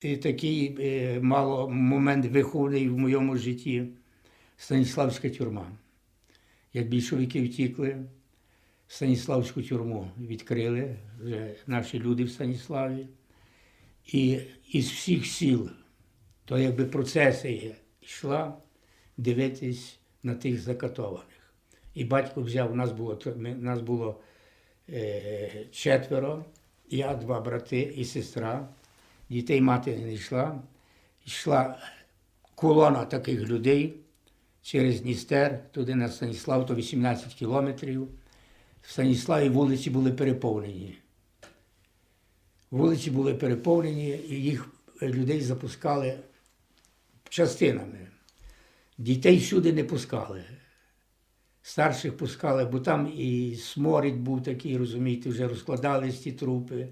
І такий е, мало момент виховний в моєму житті Станіславська тюрма. Як більшовики втікли, Станіславську тюрму відкрили вже наші люди в Станіславі. І із всіх сіл, то якби процесія йшла дивитись на тих закатованих. І батько взяв, нас було, нас було е, четверо, я, два брати і сестра. Дітей мати не йшла. Йшла колона таких людей через Дністер, туди на Станіслав, то 18 кілометрів. В Станіславі вулиці були переповнені. Вулиці були переповнені, і їх е, людей запускали частинами. Дітей сюди не пускали. Старших пускали, бо там і сморід був такий, розумієте, вже розкладались ті трупи.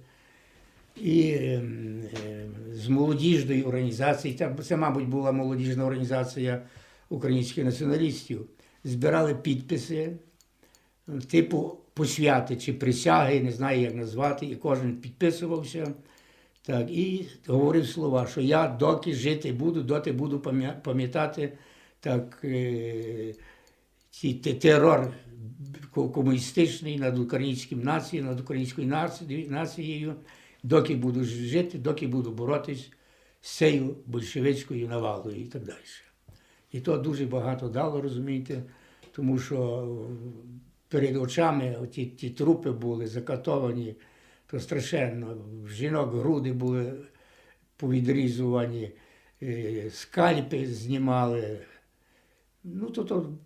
І ем, е, з молодіжної організації, це, мабуть, була молодіжна організація українських націоналістів, збирали підписи, типу посвяти чи присяги, не знаю, як назвати, і кожен підписувався. Так, і говорив слова, що я доки жити буду, доти буду пам'ятати так, е, ці те- терор комуністичний над українським нацією, над українською нацією, доки буду жити, доки буду боротись з цією большевицькою навалою і так далі. І то дуже багато дало, розумієте, тому що перед очами ті, ті трупи були закатовані, то страшенно. Жінок груди були повідрізувані, е, скальпи знімали. Ну, то, то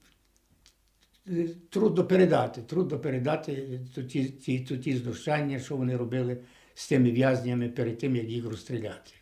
е, трудно передати, трудно передати то ті, ті, ті знущання, що вони робили з тими в'язнями перед тим, як їх розстріляти.